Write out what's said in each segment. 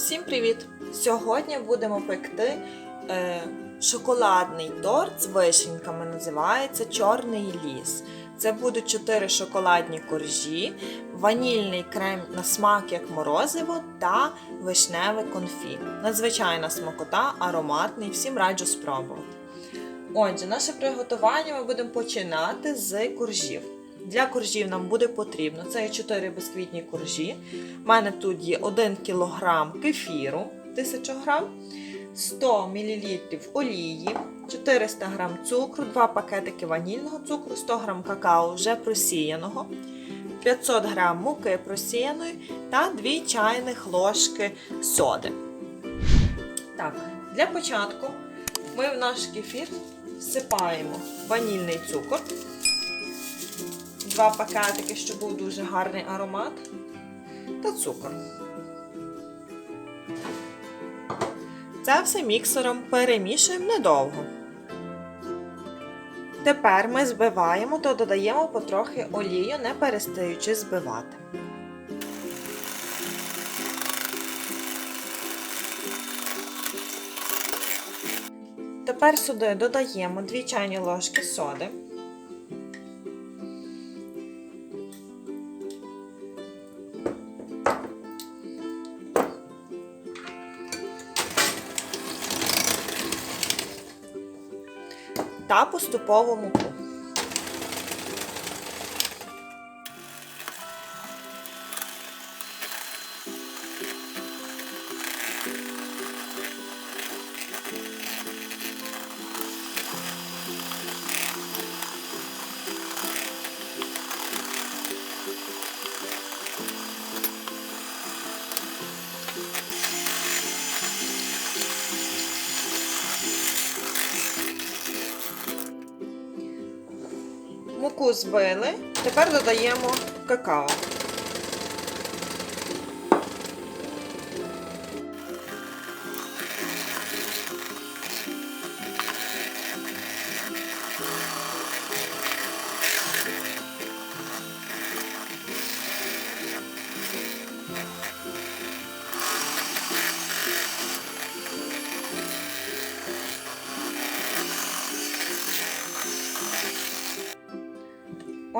Всім привіт! Сьогодні будемо пекти е, шоколадний торт з вишеньками. Називається Чорний ліс. Це будуть 4 шоколадні коржі, ванільний крем на смак як морозиво та вишневе конфі. Надзвичайна смакота, ароматний, всім раджу спробувати. Отже, наше приготування ми будемо починати з коржів. Для коржів нам буде потрібно це 4 бісквітні коржі. У мене тут є 1 кг кефіру 1000 г, 100 мл олії, 400 г цукру, 2 пакетики ванільного цукру, 100 г какао вже просіяного, 500 г муки просіяної та 2 чайних ложки соди. Так, для початку ми в наш кефір всипаємо ванільний цукор. Два пакетики, щоб був дуже гарний аромат. Та цукор. Це все міксером перемішуємо недовго. Тепер ми збиваємо та додаємо потрохи олію, не перестаючи збивати. Тепер сюди додаємо 2 чайні ложки соди. Та поступовому. Збили, тепер додаємо какао.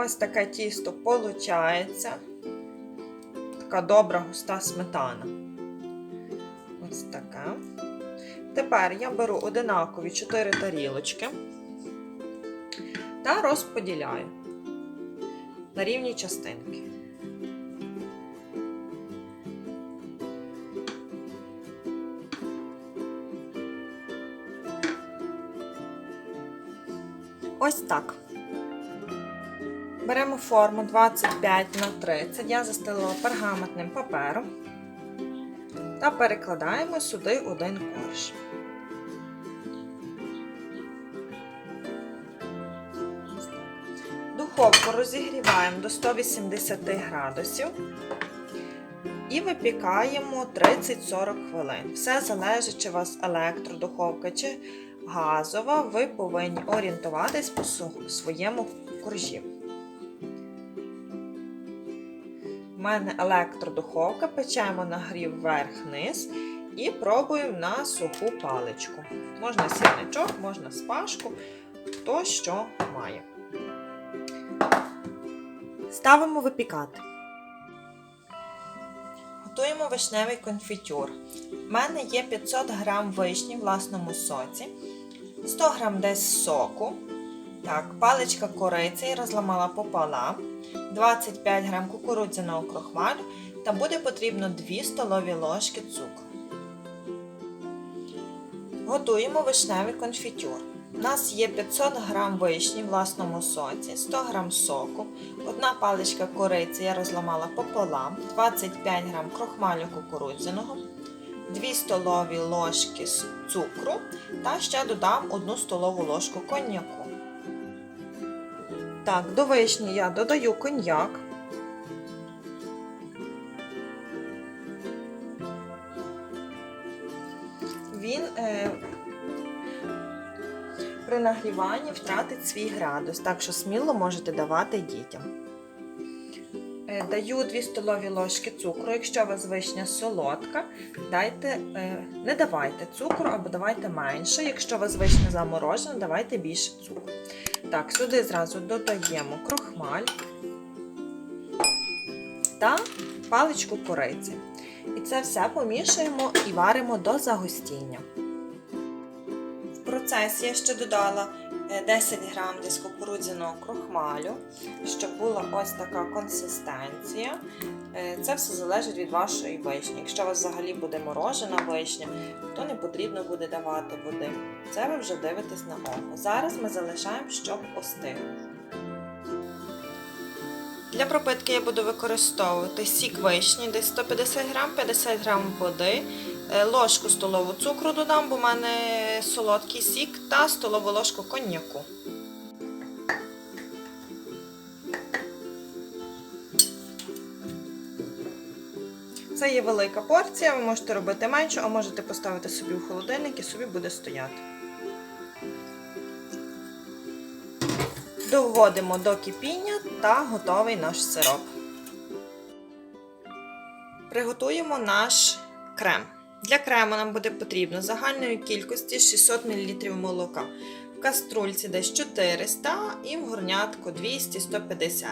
Ось таке тісто получається. Така добра густа сметана. Ось така. Тепер я беру одинакові 4 тарілочки та розподіляю на рівні частинки. Ось так. Беремо форму 25 на 30. Я застелила пергаментним папером та перекладаємо сюди один корж. Духовку розігріваємо до 180 градусів і випікаємо 30-40 хвилин. Все залежить, чи у вас електродуховка чи газова, ви повинні орієнтуватись по своєму коржі. У мене електродуховка, печемо нагрів вверх-низ і пробуємо на суху паличку. Можна сірничок, можна спашку, хто що має. Ставимо випікати. Готуємо вишневий конфітюр. У мене є 500 г вишні в власному соці, 100 г десь соку. Так, паличка кориці розламала пополам. 25 г кукурудзяного крохмалю та буде потрібно 2 столові ложки цукру. Готуємо вишневий конфітюр. У нас є 500 г вишні в власному соці, 100 г соку, 1 паличка кориці я розламала пополам, 25 г крохмалю кукурудзяного, 2 столові ложки цукру та ще додам 1 столову ложку коньяку. Так, до вишні я додаю коньяк. Він е, при нагріванні втратить свій градус, так що сміло можете давати дітям. Е, Даю 2 столові ложки цукру. Якщо у вас вишня солодка, дайте, е, не давайте цукру або давайте менше. Якщо у вас вишня заморожена, давайте більше цукру. Так, сюди зразу додаємо крохмаль та паличку кориці. І це все помішуємо і варимо до загустіння. В процесі я ще додала 10 грам десь крохмалю, щоб була ось така консистенція. Е, Це все залежить від вашої вишні. Якщо у вас взагалі буде морожена вишня, то не потрібно буде давати води. Це ви вже дивитесь на око. Зараз ми залишаємо, щоб остигло. Для пропитки я буду використовувати сік вишні, десь 150 грам, 50 грам води, е, ложку столову цукру додам, бо в мене солодкий сік, та столову ложку коньяку. Це є велика порція, ви можете робити меншу, а можете поставити собі в холодильник і собі буде стояти. Доводимо до кипіння та готовий наш сироп. Приготуємо наш крем. Для крему нам буде потрібно загальної кількості 600 мл молока. В каструльці десь 400 і в горнятку 200-150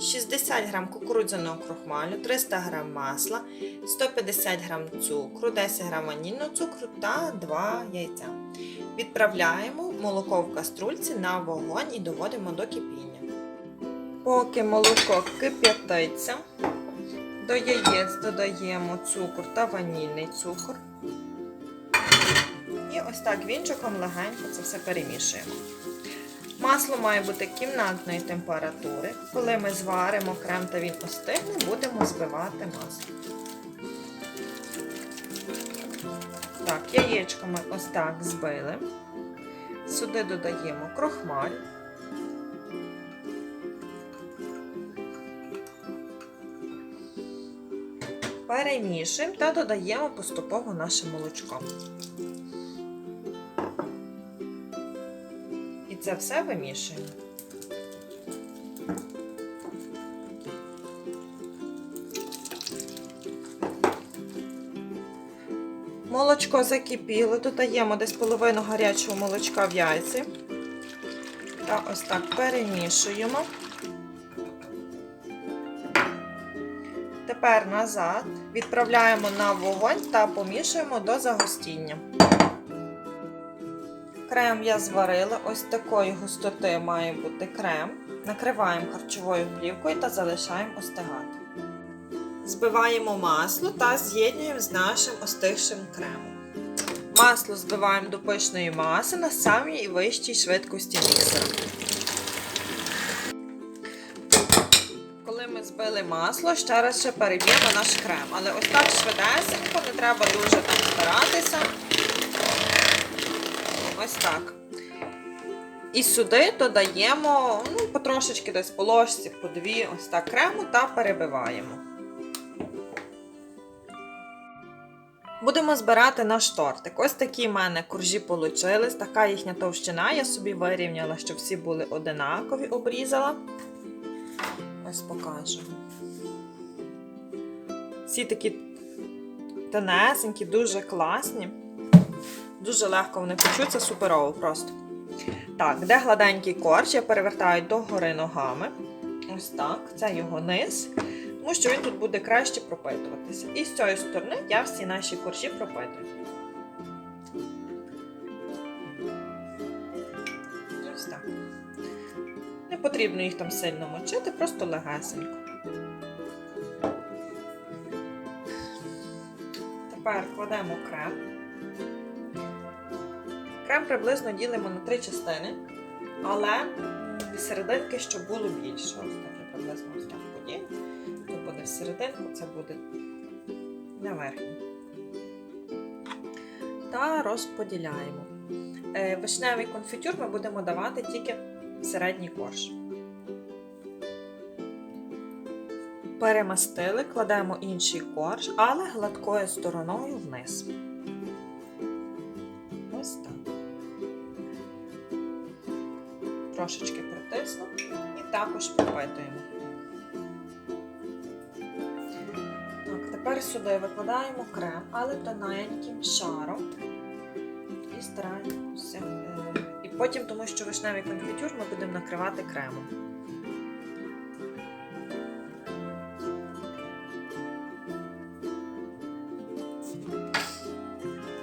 60 г кукурудзяного крохмалю, 300 г масла, 150 г цукру, 10 г ванільного цукру та 2 яйця. Відправляємо молоко в каструльці на вогонь і доводимо до кипіння. Поки молоко кип'ятиться, до яєць додаємо цукор та ванільний цукор. І ось так вінчиком легенько це все перемішуємо. Масло має бути кімнатної температури. Коли ми зваримо крем та він остигне, будемо збивати масло. Так, яєчко ми ось так збили. Сюди додаємо крохмаль. Перемішуємо та додаємо поступово наше молочко. І це все вимішуємо. Молочко закипіло, додаємо десь половину гарячого молочка в яйці. Та ось так перемішуємо. Тепер назад відправляємо на вогонь та помішуємо до загустіння. Крем я зварила, ось такої густоти має бути крем. Накриваємо харчовою плівкою та залишаємо остигати. Збиваємо масло та з'єднуємо з нашим остигшим кремом. Масло збиваємо до пишної маси на самій вищій швидкості міксера. Збили масло, ще раз ще переб'ємо наш крем. Але ось так швидесенько, не треба дуже там старатися. Ось так. І сюди додаємо ну, потрошечки десь по ложці, по дві, ось так крему та перебиваємо. Будемо збирати наш тортик. Ось такі в мене коржі получились, така їхня товщина. Я собі вирівняла, щоб всі були одинакові, обрізала. Ось покажу. Всі такі тонесенькі, дуже класні. Дуже легко вони печуться, суперово просто. Так, де гладенький корж, я перевертаю догори ногами. Ось так, це його низ. Тому що він тут буде краще пропитуватися. І з цієї сторони я всі наші коржі пропитую. Потрібно їх там сильно мочити, просто легесенько. Тепер кладемо крем. Крем приблизно ділимо на три частини, але серединки, щоб було більше. Ось так приблизно ось так поділю. Тут буде в серединку, це буде на верхній. Та розподіляємо. Е, Вишневий конфітюр ми будемо давати тільки середній корж. Перемастили, кладемо інший корж, але гладкою стороною вниз. Ось так. Трошечки притисну і також пропитуємо. Тепер сюди викладаємо крем, але тоненьким шаром. І стараємося. Потім, тому що вишневий конфітюр, ми будемо накривати кремом.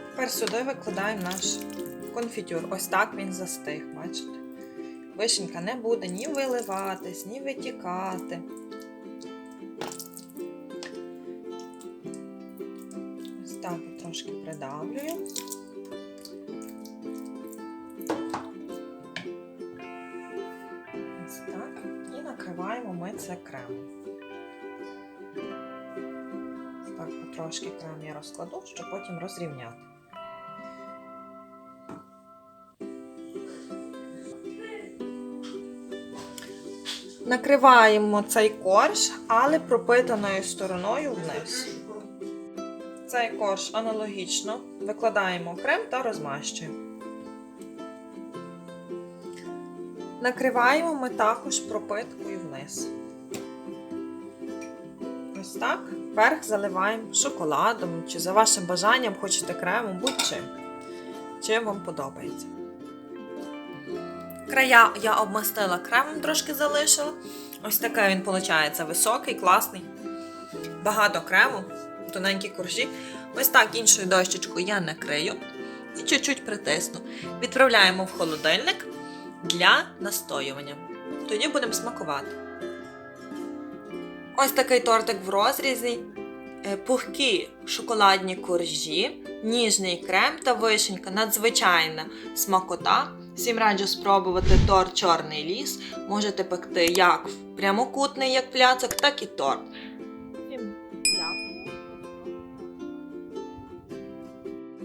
Тепер сюди викладаємо наш конфітюр. Ось так він застиг, бачите? Вишенька не буде ні виливатись, ні витікати. Ось так трошки придавлюю. Це. Ось так потрошки крем я розкладу, щоб потім розрівняти. Накриваємо цей корж, але пропитаною стороною вниз. Цей корж аналогічно викладаємо крем та розмащуємо. Накриваємо ми також пропиткою вниз. Верх заливаємо шоколадом, чи за вашим бажанням хочете кремом, будь-чим. Чим вам подобається. Края я обмастила кремом, трошки залишила. Ось такий він виходить високий, класний. Багато крему, тоненькі коржі. Ось так іншою дощечкою я накрию і чуть-чуть притисну. Відправляємо в холодильник для настоювання. Тоді будемо смакувати. Ось такий тортик в розрізі. Е, Пухкі шоколадні коржі, ніжний крем та вишенька, надзвичайна смакота. Всім раджу спробувати торт Чорний ліс. Можете пекти як прямокутний, як пляцок, так і торт.